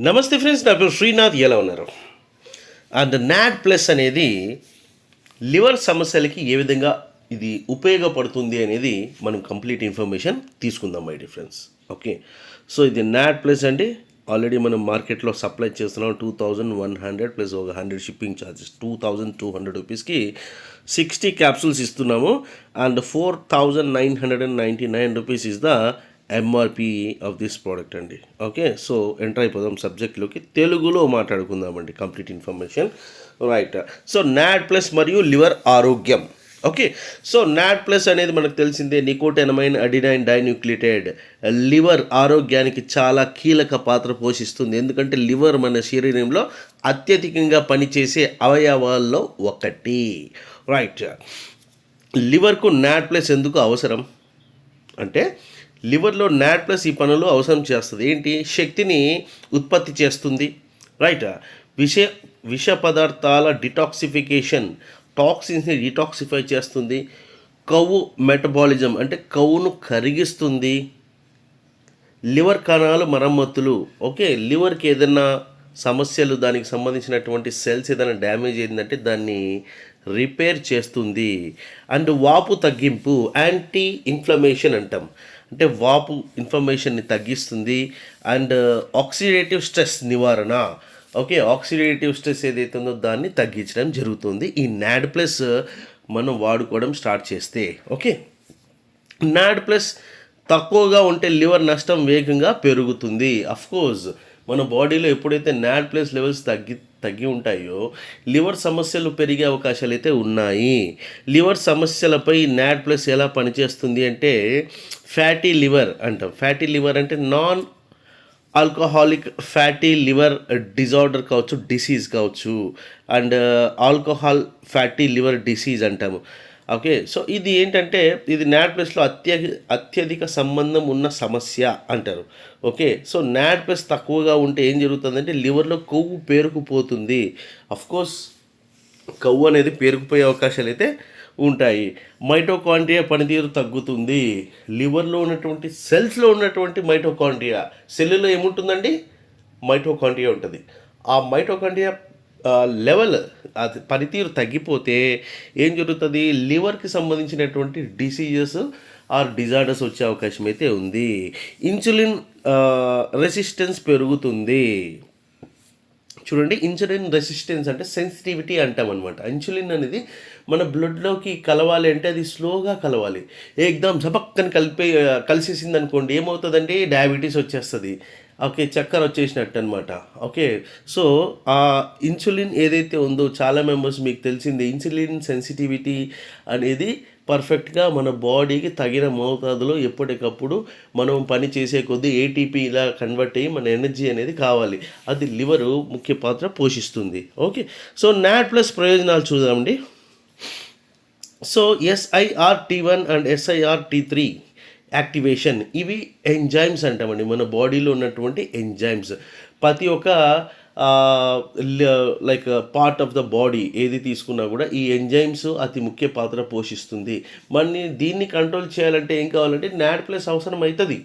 నమస్తే ఫ్రెండ్స్ నా పేరు శ్రీనాథ్. ఎలా ఉన్నారు? అండ్ నాడ్ ప్లస్ అనేది లివర్ సమస్యలకి ఏ విధంగా ఇది ఉపయోగపడుతుంది అనేది మనం కంప్లీట్ ఇన్ఫర్మేషన్ తీసుకుందాం మై డిఫరెన్స్ ఓకే? సో ఇది నాడ్ ప్లస్ అండి. ఆల్రెడీ మనం మార్కెట్లో సప్లై చేస్తున్నాం. Two thousand one hundred plus ఒక hundred shipping charges. Two thousand two hundred రూపీస్కి సిక్స్టీ క్యాప్సూల్స్ ఇస్తున్నాము. And four thousand nine hundred and ninety nine rupees is the MRP of this product అండి. Okay so enter అయిపోదాం సబ్జెక్ట్లోకి తెలుగులో మాట్లాడుకుందామండి complete information right so NAD plus మరియు liver ఆరోగ్యం. Okay so NAD plus అనేది మనకు తెలిసిందే నికోటెనమైన్ అడినైన్ డైన్యూక్లిటైడ్. లివర్ ఆరోగ్యానికి చాలా కీలక పాత్ర పోషిస్తుంది. ఎందుకంటే లివర్ మన శరీరంలో అత్యధికంగా పనిచేసే అవయవాల్లో ఒకటి. రైట్ లివర్కు నాడ్ ప్లస్ ఎందుకు అవసరం? అంటే లివర్లో నాట్ ప్లస్ ఈ పనులు అవసరం చేస్తుంది. ఏంటి? శక్తిని ఉత్పత్తి చేస్తుంది. రైట్ విష విష పదార్థాల డిటాక్సిఫికేషన్ టాక్సిన్స్ని డిటాక్సిఫై చేస్తుంది. కవ్వు మెటబాలిజం అంటే కవ్వును కరిగిస్తుంది. లివర్ కణాలు మరమ్మతులు. ఓకే? లివర్కి ఏదైనా సమస్యలు దానికి సంబంధించినటువంటి సెల్స్ ఏదైనా డ్యామేజ్ అయిందంటే దాన్ని రిపేర్ చేస్తుంది. అండ్ వాపు తగ్గింపు యాంటీ ఇన్ఫ్లమేషన్ అంటాం. అంటే వాపు ఇన్ఫర్మేషన్ని తగ్గిస్తుంది అండ్ ఆక్సిడేటివ్ స్ట్రెస్ నివారణ. ఓకే ఆక్సిడేటివ్ స్ట్రెస్ ఏదైతే ఉందో దాన్ని తగ్గించడం జరుగుతుంది. ఈ నాడ్ ప్లస్ uh, మనం వాడుకోవడం స్టార్ట్ చేస్తే. ఓకే నాడ్ ప్లస్ తక్కువగా ఉంటే లివర్ నష్టం వేగంగా పెరుగుతుంది. అఫ్కోర్స్ మన బాడీలో ఎప్పుడైతే నాడ్ ప్లస్ లెవెల్స్ తగ్గి తగ్గి ఉంటాయో లివర్ సమస్యలు పెరిగే అవకాశాలు అయితే ఉన్నాయి. లివర్ సమస్యలపై నాట్ ప్లస్ ఎలా పనిచేస్తుంది అంటే ఫ్యాటీ లివర్ అంటాం. ఫ్యాటీ లివర్ అంటే non alcoholic fatty liver disorder కావచ్చు డిసీజ్ కావచ్చు. And alcohol fatty liver disease అంటాము. ఓకే సో ఇది ఏంటంటే ఇది నాడ్ ప్లస్లో అత్య అత్యధిక సంబంధం ఉన్న సమస్య అంటారు. ఓకే సో నాడ్ ప్లస్ తక్కువగా ఉంటే ఏం జరుగుతుందంటే లివర్లో కొవ్వు పేరుకుపోతుంది. కోర్స్ కొవ్వు అనేది పేరుకుపోయే అవకాశాలు అయితే ఉంటాయి. మైటోకాండ్రియా పనితీరు తగ్గుతుంది. లివర్లో ఉన్నటువంటి సెల్స్లో ఉన్నటువంటి మైటోకాండ్రియా సెల్లులో ఏముంటుందండి? మైటోకాండ్రియా ఉంటుంది. ఆ మైటోకాండ్రియా లెవెల్ అది పనితీరు తగ్గిపోతే ఏం జరుగుతుంది? లివర్కి సంబంధించినటువంటి డిసీజెస్ ఆర్ డిజార్డర్స్ వచ్చే అవకాశం అయితే ఉంది. ఇన్సులిన్ రెసిస్టెన్స్ పెరుగుతుంది. చూడండి ఇన్సులిన్ రెసిస్టెన్స్ అంటే సెన్సిటివిటీ అంటాం అనమాట ఇన్సులిన్ అనేది మన బ్లడ్లోకి కలవాలి అంటే అది స్లోగా కలవాలి. ఏకదం జపక్కని కలిపే కలిసేసింది అనుకోండి ఏమవుతుందంటే డయాబెటీస్ వచ్చేస్తుంది. ఓకే చక్కెర వచ్చేసినట్టు అనమాట ఓకే సో ఆ ఇన్సులిన్ ఏదైతే ఉందో చాలా మెంబర్స్ మీకు తెలిసింది ఇన్సులిన్ సెన్సిటివిటీ అనేది పర్ఫెక్ట్గా మన బాడీకి తగిన మోతాదులో ఎప్పటికప్పుడు మనం పని చేసే కొద్దీ ఏటీపీ ఇలా కన్వర్ట్ అయ్యి మన ఎనర్జీ అనేది కావాలి. అది లివరు ముఖ్య పాత్ర పోషిస్తుంది. ఓకే సో నాట్ ప్లస్ ప్రయోజనాలు చూద్దామండి. So SIR T one and SIR T three activation. ఇవి ఎంజైమ్స్ అంటామండి. మన బాడీలో ఉన్నటువంటి ఎంజైమ్స్. ప్రతి ఒక్క like part of the body ఏది తీసుకున్నా కూడా ఈ ఎంజైమ్స్ అతి ముఖ్య పాత్ర పోషిస్తుంది. మరి దీన్ని కంట్రోల్ చేయాలంటే ఏం కావాలంటే నాడ్ ప్లస్ అవసరం అవుతుంది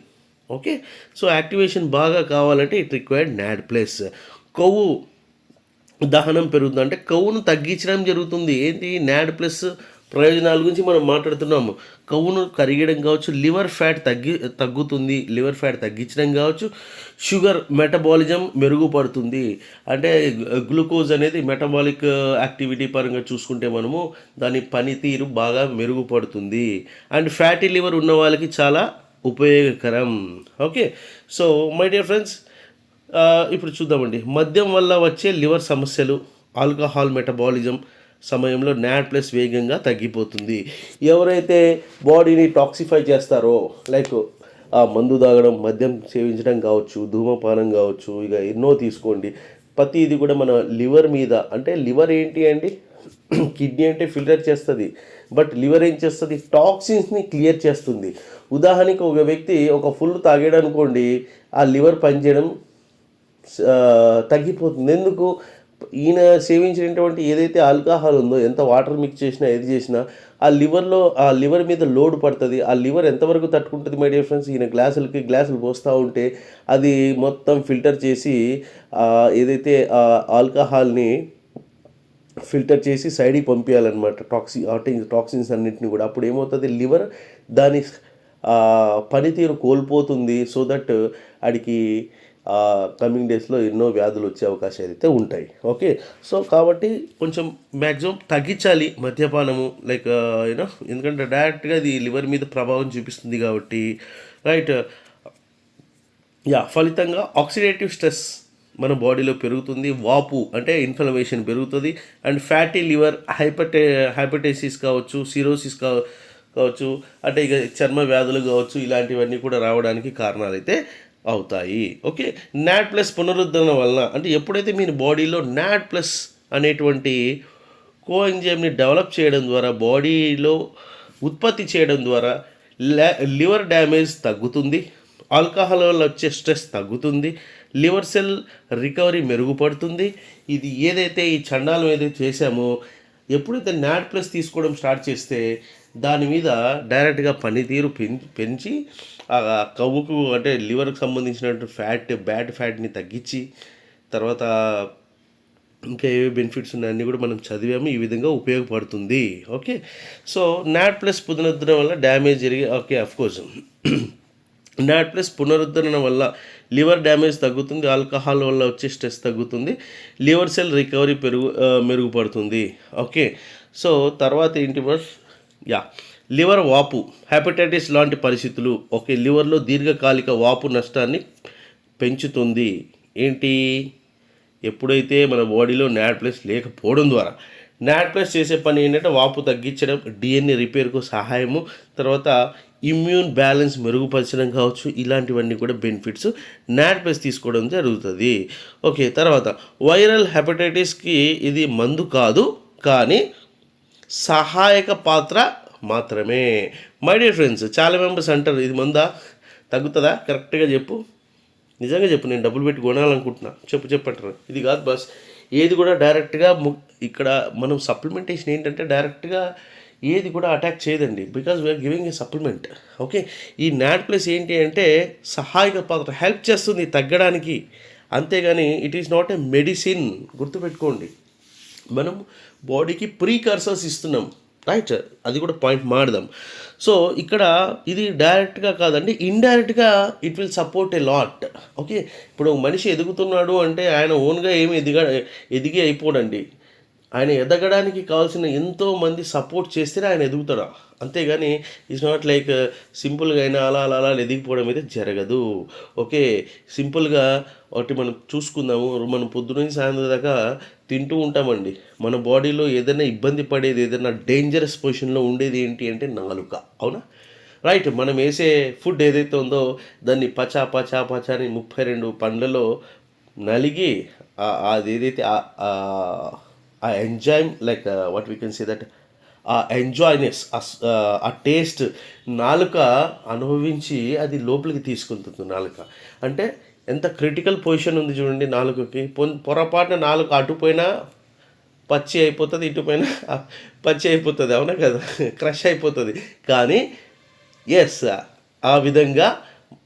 ఓకే? సో యాక్టివేషన్ బాగా కావాలంటే ఇట్ రిక్వైర్డ్ నాడ్ ప్లస్. కొవ్వు దహనం పెరుగుతుంది అంటే కొవ్వును తగ్గించడం జరుగుతుంది. ఏంటి? నాడ్ ప్లస్ ప్రయోజనాల గురించి మనం మాట్లాడుతున్నాము. కొవ్వును కరిగడం కావచ్చు లివర్ ఫ్యాట్ తగ్గి తగ్గుతుంది లివర్ ఫ్యాట్ తగ్గించడం కావచ్చు షుగర్ మెటబాలిజం మెరుగుపడుతుంది. అంటే గ్లూకోజ్ అనేది మెటబాలిక్ యాక్టివిటీ పరంగా చూసుకుంటే మనము దాని పనితీరు బాగా మెరుగుపడుతుంది. అండ్ ఫ్యాటీ లివర్ ఉన్న వాళ్ళకి చాలా ఉపయోగకరం. Okay. So my dear friends ఇప్పుడు చూద్దామండి. మద్యం వల్ల వచ్చే లివర్ సమస్యలు ఆల్కహాల్ మెటబాలిజం సమయంలో నాడ్ ప్లస్ వేగంగా తగ్గిపోతుంది. ఎవరైతే బాడీని టాక్సిఫై చేస్తారో లైక్ ఆ మందు తాగడం మద్యం సేవించడం కావచ్చు ధూమపానం కావచ్చు ఇక ఎన్నో తీసుకోండి. ప్రతి ఇది కూడా మన లివర్ మీద అంటే లివర్ ఏంటి అండి? కిడ్నీ అంటే ఫిల్టర్ చేస్తుంది. బట్ లివర్ ఏం చేస్తుంది? టాక్సిన్స్ని క్లియర్ చేస్తుంది. ఉదాహరణకి ఒక వ్యక్తి ఒక ఫుల్ తాగాడు అనుకోండి ఆ లివర్ పనిచేయడం తగ్గిపోతుంది. ఎందుకు? ఈయన సేవించినటువంటి ఏదైతే ఆల్కహాల్ ఉందో ఎంత వాటర్ మిక్స్ చేసినా ఏది చేసినా ఆ లివర్లో ఆ లివర్ మీద లోడ్ పడుతుంది. ఆ లివర్ ఎంతవరకు తట్టుకుంటుంది మై డియర్ ఫ్రెండ్స్? ఈయన గ్లాసులకి గ్లాసులు పోస్తూ ఉంటే అది మొత్తం ఫిల్టర్ చేసి ఏదైతే ఆల్కహాల్ని ఫిల్టర్ చేసి సైడ్కి పంపించాలన్నమాట టాక్సి టాక్సిన్స్ అన్నింటినీ కూడా. అప్పుడు ఏమవుతుంది? లివర్ దాని పనితీరు కోల్పోతుంది. సో దట్ ఆడికి కమింగ్ డేస్లో ఎన్నో వ్యాధులు వచ్చే అవకాశాలు అయితే ఉంటాయి. ఓకే? సో కాబట్టి కొంచెం మ్యాక్సిమం తగ్గించాలి మద్యపానము. లైక్ యూనో ఎందుకంటే డైరెక్ట్గా అది లివర్ మీద ప్రభావం చూపిస్తుంది కాబట్టి రైట్ యా ఫలితంగా ఆక్సిడేటివ్ స్ట్రెస్ మన బాడీలో పెరుగుతుంది. వాపు అంటే ఇన్ఫ్లమేషన్ పెరుగుతుంది. అండ్ ఫ్యాటీ లివర్ హైపటే హైపటైసిస్ కావచ్చు సిరోసిస్ కా కావచ్చు అంటే ఇక చర్మ వ్యాధులు కావచ్చు ఇలాంటివన్నీ కూడా రావడానికి కారణాలు అయితే అవుతాయి. ఓకే? నాట్ ప్లస్ పునరుద్ధరణ వలన అంటే ఎప్పుడైతే మీ బాడీలో నాట్ ప్లస్ అనేటువంటి కో ఎంజైమ్ని డెవలప్ చేయడం ద్వారా బాడీలో ఉత్పత్తి చేయడం ద్వారా లివర్ డ్యామేజ్ తగ్గుతుంది ఆల్కహాల్ వల్ల వచ్చే స్ట్రెస్ తగ్గుతుంది లివర్ సెల్ రికవరీ మెరుగుపడుతుంది. ఇది ఏదైతే ఈ చండాలం ఏదైతే చేశామో ఎప్పుడైతే నాట్ ప్లస్ తీసుకోవడం స్టార్ట్ చేస్తే దాని మీద డైరెక్ట్గా పనితీరు పెంచి ఆ కవ్వుకు అంటే లివర్కి సంబంధించినటువంటి ఫ్యాట్ బ్యాడ్ ఫ్యాట్ని తగ్గించి తర్వాత ఇంకా ఏవే బెనిఫిట్స్ ఉన్నాయన్నీ కూడా మనం చదివాము. ఈ విధంగా ఉపయోగపడుతుంది. ఓకే? సో నాట్ ప్లస్ పునరుద్ధరణ వల్ల డ్యామేజ్ జరిగి ఓకే కోర్స్ నాట్ ప్లస్ పునరుద్ధరణ వల్ల లివర్ డ్యామేజ్ తగ్గుతుంది. ఆల్కహాల్ వల్ల వచ్చే స్ట్రెస్ తగ్గుతుంది. లివర్ సెల్ రికవరీ పెరుగు మెరుగుపడుతుంది. ఓకే? సో తర్వాత ఏంటి బస్ యా లివర్ వాపు. హెపటైటిస్ లాంటి పరిస్థితులు ఓకే లివర్లో దీర్ఘకాలిక వాపు నష్టాన్ని పెంచుతుంది. ఏంటి? ఎప్పుడైతే మన బాడీలో నాట్ ప్లస్ లేకపోవడం ద్వారా. నాట్ ప్లస్ చేసే పని ఏంటంటే వాపు తగ్గించడం డిఎన్ఏ రిపేర్కు సహాయము తర్వాత ఇమ్యూన్ బ్యాలెన్స్ మెరుగుపరచడం కావచ్చు ఇలాంటివన్నీ కూడా బెనిఫిట్స్ నాట్ ప్లస్ తీసుకోవడం జరుగుతుంది. ఓకే తర్వాత వైరల్ హెపటైటిస్కి ఇది మందు కాదు కానీ సహాయక పాత్ర మాత్రమే. మై డియర్ ఫ్రెండ్స్ చాలా మెంబర్స్ అంటారు ఇది మందా? తగ్గుతుందా? కరెక్ట్గా చెప్పు. నిజంగా చెప్పు నేను డబ్బులు పెట్టి కొనాలనుకుంటున్నా. చెప్పు చెప్పంటారు. ఇది కాదు బస్ ఏది కూడా డైరెక్ట్గా ఇక్కడ మనం సప్లిమెంటేషన్ ఏంటంటే డైరెక్ట్గా ఏది కూడా అటాక్ చేయదండి. Because we're giving a supplement. Okay? ఈ నాట్ ప్లస్ ఏంటి అంటే సహాయక పాత్ర హెల్ప్ చేస్తుంది తగ్గడానికి. అంతేగాని it is not a medicine. గుర్తుపెట్టుకోండి. మనం బాడీకి ప్రీకర్సర్స్ ఇస్తున్నాం. రైట్ అది కూడా పాయింట్ మాడదాం సో ఇక్కడ ఇది డైరెక్ట్గా కాదండి ఇండైరెక్ట్గా it will support a lot. Okay ఇప్పుడు ఒక మనిషి ఎదుగుతున్నాడు అంటే ఆయన ఓన్గా ఏమి ఎదిగా ఎదిగి అయిపోడండి. ఆయన ఎదగడానికి కావాల్సిన ఎంతో మంది సపోర్ట్ చేస్తేనే ఆయన ఎదుగుతాడు. అంతేగాని ఇట్స్ నాట్ లైక్ సింపుల్గా అయినా అలా అలా అలా ఎదిగిపోవడం అయితే జరగదు. ఓకే సింపుల్గా ఒకటి మనం చూసుకుందాము. మనం పొద్దునుంచి సాయంత్రం దాకా తింటూ ఉంటామండి. మన బాడీలో ఏదైనా ఇబ్బంది పడేది ఏదైనా డేంజరస్ పొజిషన్లో ఉండేది ఏంటి అంటే నాలుక. అవునా? రైట్ మనం వేసే ఫుడ్ ఏదైతే ఉందో దాన్ని పచా పచా పచా అని ముప్పై రెండు పండ్లలో నలిగి అది ఏదైతే ఆ- enjoy like what we can say that ఆ ఎంజాయ్నెస్ ఆ టేస్ట్ నాలుక అనుభవించి అది లోపలికి తీసుకుంటుంది నాలుక. అంటే ఎంత క్రిటికల్ పొజిషన్ ఉంది చూడండి నాలుకకి. పొన్ పొరపాటున నాలుక అటుపోయినా పచ్చి అయిపోతుంది ఇటుపోయినా పచ్చి అయిపోతుంది అవునా కదా? క్రష్ అయిపోతుంది. కానీ ఎస్ ఆ విధంగా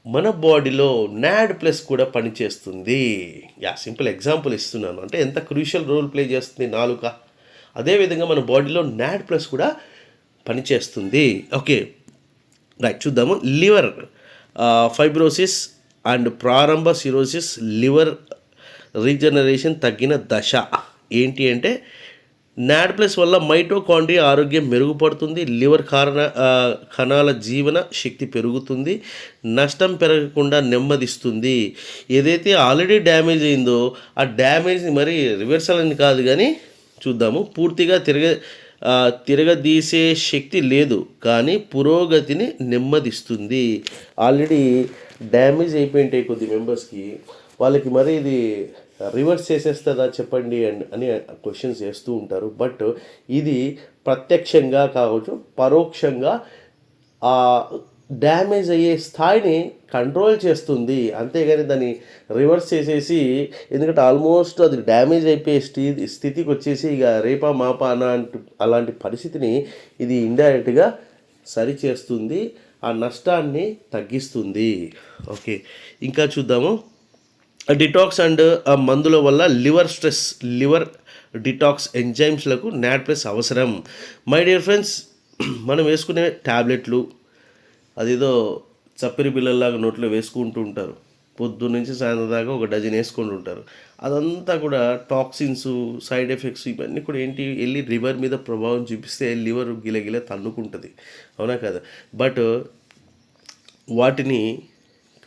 మన బాడీలో నాడ్ ప్లస్ కూడా పనిచేస్తుంది. యా సింపుల్ ఎగ్జాంపుల్ ఇస్తున్నాను. అంటే ఎంత క్రూషియల్ రోల్ ప్లే చేస్తుంది నాలుక. అదేవిధంగా మన బాడీలో నాడ్ ప్లస్ కూడా పనిచేస్తుంది. ఓకే రైట్ చూద్దాము. లివర్ ఫైబ్రోసిస్ అండ్ ప్రారంభ సిరోసిస్ లివర్ రీజనరేషన్ తగ్గిన దశ. ఏంటి అంటే నాడ్ ప్లస్ వల్ల మైటోకాండ్రియా ఆరోగ్యం మెరుగుపడుతుంది లివర్ కారణ కణాల జీవన శక్తి పెరుగుతుంది నష్టం పెరగకుండా నెమ్మదిస్తుంది. ఏదైతే ఆల్రెడీ డ్యామేజ్ అయిందో ఆ డ్యామేజ్ని మరి రివర్సల్ అని కాదు కానీ చూద్దాము. పూర్తిగా తిరగ తిరగదీసే శక్తి లేదు కానీ పురోగతిని నెమ్మదిస్తుంది. ఆల్రెడీ డ్యామేజ్ అయిపోయింటాయి కొద్ది మెంబర్స్కి వాళ్ళకి మరి ఇది రివర్స్ చేసేస్తుందా చెప్పండి అండ్ అని క్వశ్చన్స్ చేస్తూ ఉంటారు. బట్ ఇది ప్రత్యక్షంగా కావచ్చు పరోక్షంగా ఆ డ్యామేజ్ అయ్యే స్థాయిని కంట్రోల్ చేస్తుంది. అంతేగాని దాన్ని రివర్స్ చేసేసి ఎందుకంటే ఆల్మోస్ట్ అది డ్యామేజ్ అయిపోయే స్థి స్థితికి వచ్చేసి ఇక రేపా మాపా అలాంటి అలాంటి పరిస్థితిని ఇది ఇండైరెక్ట్గా సరి చేస్తుంది ఆ నష్టాన్ని తగ్గిస్తుంది. ఓకే. ఇంకా చూద్దాము. డిటాక్స్ అండ్ ఆ మందుల వల్ల లివర్ స్ట్రెస్ లివర్ డిటాక్స్ ఎంజైమ్స్లకు నాట్ ప్లస్ అవసరం. మై డియర్ ఫ్రెండ్స్ మనం వేసుకునే ట్యాబ్లెట్లు అదేదో చప్పిరి పిల్లల్లాగా నోట్లో వేసుకుంటూ ఉంటారు. పొద్దు నుంచి సాయంత్రం దాకా ఒక డజన్ వేసుకుంటూ ఉంటారు. అదంతా కూడా టాక్సిన్స్ సైడ్ ఎఫెక్ట్స్ ఇవన్నీ కూడా ఏంటి? వెళ్ళి లివర్ మీద ప్రభావం చూపిస్తే లివర్ గిలగిల తన్నుకుంటుంది. అవునా కదా? బట్ వాటిని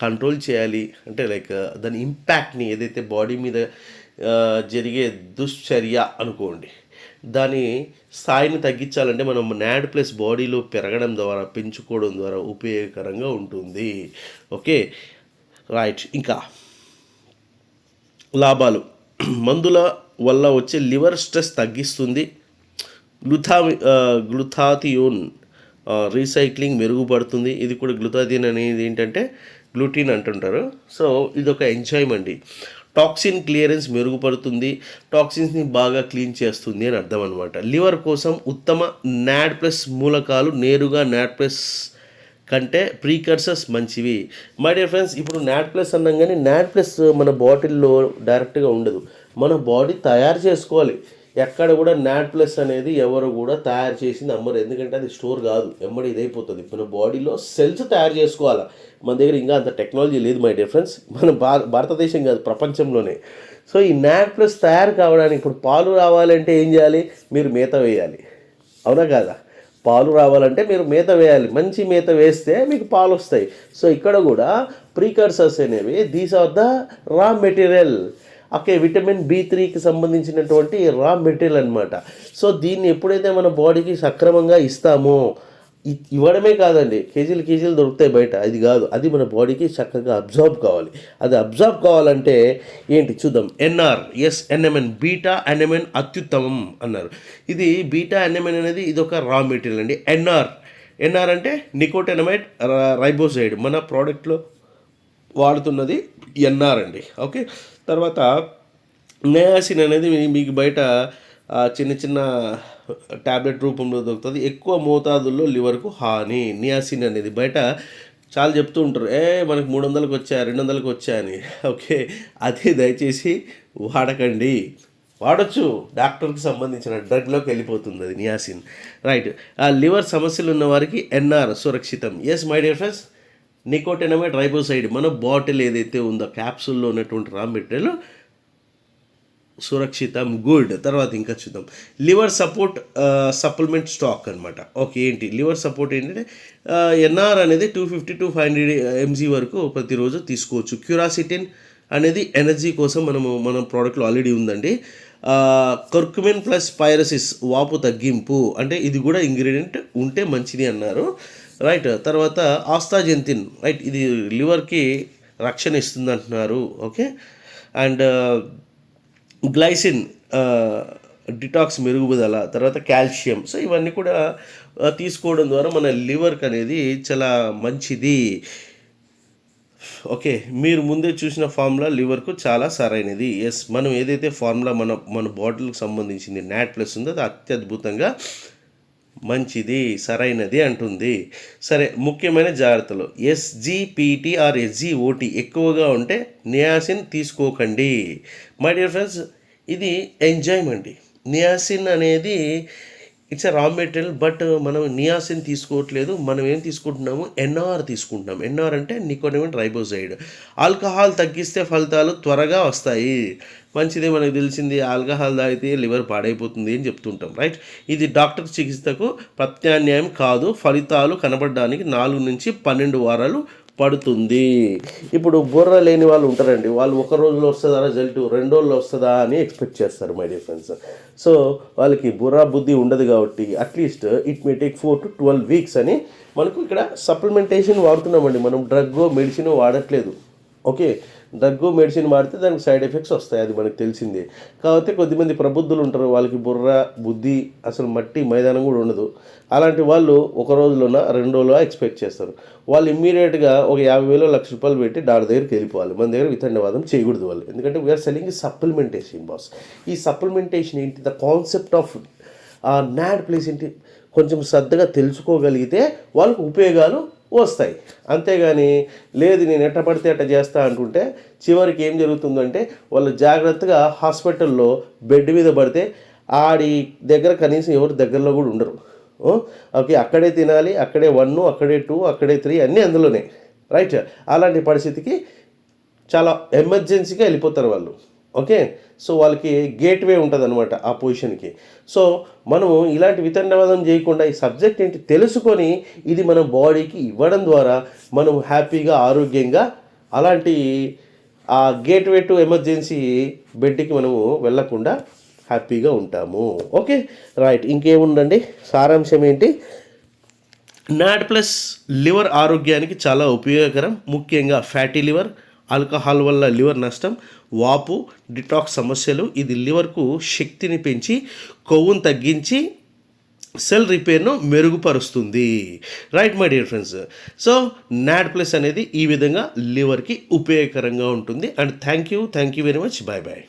కంట్రోల్ చేయాలి. అంటే లైక్ uh, దాని ఇంపాక్ట్ని ఏదైతే బాడీ మీద uh, జరిగే దుశ్చర్య అనుకోండి. దాని స్థాయిని తగ్గించాలంటే మనం నాడ్ ప్లస్ బాడీలో పెరగడం ద్వారా పెంచుకోవడం ద్వారా ఉపయోగకరంగా ఉంటుంది. ఓకే? రైట్ ఇంకా లాభాలు. మందుల వల్ల వచ్చే లివర్ స్ట్రెస్ తగ్గిస్తుంది. గ్లుథా uh, గ్లుథాథియోన్ రీసైక్లింగ్ మెరుగుపడుతుంది. ఇది కూడా గ్లుథాథియన్ అనేది ఏంటంటే గ్లూటిన్ అంటుంటారు. సో ఇది ఒక ఎంజైమ్ అండి టాక్సిన్ క్లియరెన్స్ మెరుగుపడుతుంది. టాక్సిన్స్ని బాగా క్లీన్ చేస్తుంది అని అర్థం అనమాట లివర్ కోసం ఉత్తమ నాడ్ ప్లస్ మూలకాలు నేరుగా నాడ్ ప్లస్ కంటే ప్రీకర్సర్స్ మంచివి. మై డియర్ ఫ్రెండ్స్ ఇప్పుడు నాట్ ప్లస్ అన్నాం కానీ నాట్ ప్లస్ మన బాటిల్లో డైరెక్ట్గా ఉండదు. మన బాడీ తయారు చేసుకోవాలి. ఎక్కడ కూడా నాట్ ప్లస్ అనేది ఎవరు కూడా తయారు చేసింది అమ్మరు. ఎందుకంటే అది స్టోర్ కాదు. ఎమ్మడి ఇదైపోతుంది. మన బాడీలో సెల్స్ తయారు చేసుకోవాలి? మన దగ్గర ఇంకా అంత టెక్నాలజీ లేదు మై డిఫరెన్స్ మన భారతదేశం కాదు ప్రపంచంలోనే. సో ఈ నాట్ ప్లస్ తయారు కావడానికి ఇప్పుడు పాలు రావాలంటే ఏం చేయాలి? మీరు మేత వేయాలి. అవునా కాదా? పాలు రావాలంటే మీరు మేత వేయాలి. మంచి మేత వేస్తే మీకు పాలు వస్తాయి. సో ఇక్కడ కూడా ప్రీకర్సర్స్ అనేవి these are the raw material okay vitamin B త్రీకి సంబంధించినటువంటి రా మెటీరియల్ అనమాట సో దీన్ని ఎప్పుడైతే మన బాడీకి సక్రమంగా ఇస్తామో ఇవ్వడమే కాదండి. కేజీలు కేజీలు దొరుకుతాయి బయట. అది కాదు. అది మన బాడీకి చక్కగా అబ్జార్బ్ కావాలి. అది అబ్జార్బ్ కావాలంటే ఏంటి చూద్దాం. NR S NMN beta NMN అత్యుత్తమం అన్నారు. ఇది బీటా ఎన్ఎంఎన్ అనేది ఇది ఒక రా మెటీరియల్ అండి. ఎన్ఆర్. ఎన్ఆర్ అంటే నికోటెనమైట్ రైబోసైడ్. మన ప్రోడక్ట్లో వాడుతున్నది ఎన్ఆర్ అండి. ఓకే? తర్వాత నయాసిన్ అనేది మీకు బయట చిన్న చిన్న ట్యాబ్లెట్ రూపంలో దొరుకుతుంది. ఎక్కువ మోతాదుల్లో లివర్కు హాని. నియాసిన్ అనేది బయట చాలా చెప్తూ ఉంటారు. ఏ మనకు మూడు వందలకు వచ్చా రెండు వందలకు వచ్చా అని. ఓకే? అది దయచేసి వాడకండి. వాడచ్చు. డాక్టర్కి సంబంధించిన డ్రగ్లోకి వెళ్ళిపోతుంది అది నియాసిన్. రైట్. ఆ లివర్ సమస్యలు ఉన్న వారికి ఎన్ఆర్ సురక్షితం. Yes my dear friends nicotinamide riboside మన బాటిల్ ఏదైతే ఉందో క్యాప్సూల్లో ఉన్నటువంటి రా మెటీరియల్ సురక్షితం గుడ్. తర్వాత ఇంకా చూద్దాం. లివర్ సపోర్ట్ సప్లిమెంట్ స్టాక్ అనమాట ఓకే ఏంటి? లివర్ సపోర్ట్ ఏంటంటే ఎన్ఆర్ అనేది two fifty to five hundred MG వరకు ప్రతిరోజు తీసుకోవచ్చు. క్యూరాసిటిన్ అనేది ఎనర్జీ కోసం మనము మన ప్రోడక్ట్లో ఆల్రెడీ ఉందండి. కర్క్మెన్ ప్లస్ పైరసిస్ వాపు తగ్గింపు. అంటే ఇది కూడా ఇంగ్రీడియంట్ ఉంటే మంచిది అన్నారు. రైట్ తర్వాత ఆస్తాజెంతిన్ రైట్ ఇది లివర్కి రక్షణ ఇస్తుంది అంటున్నారు okay and uh, glycine uh, detox మెరుగుదల తర్వాత కాల్షియం. సో ఇవన్నీ కూడా uh, తీసుకోవడం ద్వారా మన లివర్కి అనేది చాలా మంచిది. ఓకే మీరు ముందే చూసిన ఫార్ములా లివర్కు చాలా సరైనది. ఎస్ మనం ఏదైతే ఫార్ములా మన మన బాటిల్కి సంబంధించింది నాట్ ప్లస్ ఉందో అది అత్యద్భుతంగా మంచిది సరైనది అంటుంది. సరే ముఖ్యమైన జాగ్రత్తలు. ఎస్జిపిటి ఆర్ ఎస్జిఓటి ఎక్కువగా ఉంటే నియాసిన్ తీసుకోకండి. మై డియర్ ఫ్రెండ్స్ ఇది ఎంజైమ్ అండి నియాసిన్ అనేది it's a raw material but మనం నియాసిన్ తీసుకోవట్లేదు. మనం ఏం తీసుకుంటున్నాము? ఎన్ఆర్ తీసుకుంటున్నాం. ఎన్ఆర్ అంటే నికోటమిన్ రైబోసైడ్ ఆల్కహాల్ తగ్గిస్తే ఫలితాలు త్వరగా వస్తాయి. మంచిదే మనకు తెలిసింది ఆల్కహాల్ తాగితే లివర్ పాడైపోతుంది అని చెప్తుంటాం రైట్ ఇది డాక్టర్ చికిత్సకు ప్రత్యామ్నాయం కాదు ఫలితాలు కనబడడానికి నాలుగు నుంచి పన్నెండు వారాలు పడుతుంది. ఇప్పుడు బుర్ర లేని వాళ్ళు ఉంటారండి వాళ్ళు ఒక రోజులో వస్తుందా రిజల్ట్ రెండు రోజుల్లో వస్తుందా అని ఎక్స్పెక్ట్ చేస్తారు మై డియర్ ఫ్రెండ్స్ సో వాళ్ళకి బుర్ర బుద్ధి ఉండదు కాబట్టి at least it may take four to twelve weeks అని మనకు ఇక్కడ సప్లిమెంటేషన్ వాడుతున్నామండి. మనం డ్రగ్ మెడిసిన్ వాడట్లేదు ఓకే దగ్గు మెడిసిన్ వాడితే దానికి సైడ్ ఎఫెక్ట్స్ వస్తాయి అది మనకు తెలిసిందే. కాకపోతే కొద్దిమంది ప్రబుద్ధులు ఉంటారు వాళ్ళకి బుర్ర బుద్ధి అసలు మట్టి మైదానం కూడా ఉండదు. అలాంటి వాళ్ళు ఒక రోజులోన రెండు రోజులో ఎక్స్పెక్ట్ చేస్తారు. వాళ్ళు ఇమ్మీడియట్గా ఒక యాభై వేలు లక్ష రూపాయలు పెట్టి డాక్టర్ దగ్గరికి వెళ్ళిపోవాలి. మన దగ్గర వితండవాదం చేయకూడదు వాళ్ళు. ఎందుకంటే వీఆర్ సెల్లింగ్ సప్లిమెంటేషన్ బాస్ ఈ సప్లిమెంటేషన్ ఏంటి? The concept of NAD plus ఏంటి? కొంచెం శ్రద్ధగా తెలుసుకోగలిగితే వాళ్ళకు ఉపయోగాలు వస్తాయి. అంతేగాని లేదు నేను ఎట్ట పడితే ఎట్ట చేస్తా అంటుంటే చివరికి ఏం జరుగుతుందంటే వాళ్ళు జాగ్రత్తగా హాస్పిటల్లో బెడ్ మీద పడితే ఆడి దగ్గర కనీసం ఎవరు దగ్గరలో కూడా ఉండరు. ఓకే అక్కడే తినాలి అక్కడే వన్ అక్కడే టూ అక్కడే త్రీ అన్నీ అందులోనే. రైట్ అలాంటి పరిస్థితికి చాలా ఎమర్జెన్సీగా వెళ్ళిపోతారు వాళ్ళు. ఓకే? సో వాళ్ళకి గేట్వే ఉంటుంది అనమాట ఆ పొజిషన్కి సో మనము ఇలాంటి వితండవాదం చేయకుండా ఈ సబ్జెక్ట్ ఏంటి తెలుసుకొని ఇది మన బాడీకి ఇవ్వడం ద్వారా మనం హ్యాపీగా ఆరోగ్యంగా అలాంటి ఆ గేట్వే టు ఎమర్జెన్సీ బెడ్కి మనము వెళ్ళకుండా హ్యాపీగా ఉంటాము. ఓకే? రైట్ ఇంకేముందండి? సారాంశం ఏంటి? నాడ్ ప్లస్ లివర్ ఆరోగ్యానికి చాలా ఉపయోగకరం. ముఖ్యంగా ఫ్యాటీ లివర్ ఆల్కహాల్ వల్ల లివర్ నష్టం వాపు డిటాక్స్ సమస్యలు ఇది లివర్కు శక్తిని పెంచి కొవ్వును తగ్గించి సెల్ రిపేర్ను మెరుగుపరుస్తుంది. Right my dear friends so NAD plus అనేది ఈ విధంగా లివర్కి ఉపయోగకరంగా ఉంటుంది. And thank you thank you very much bye bye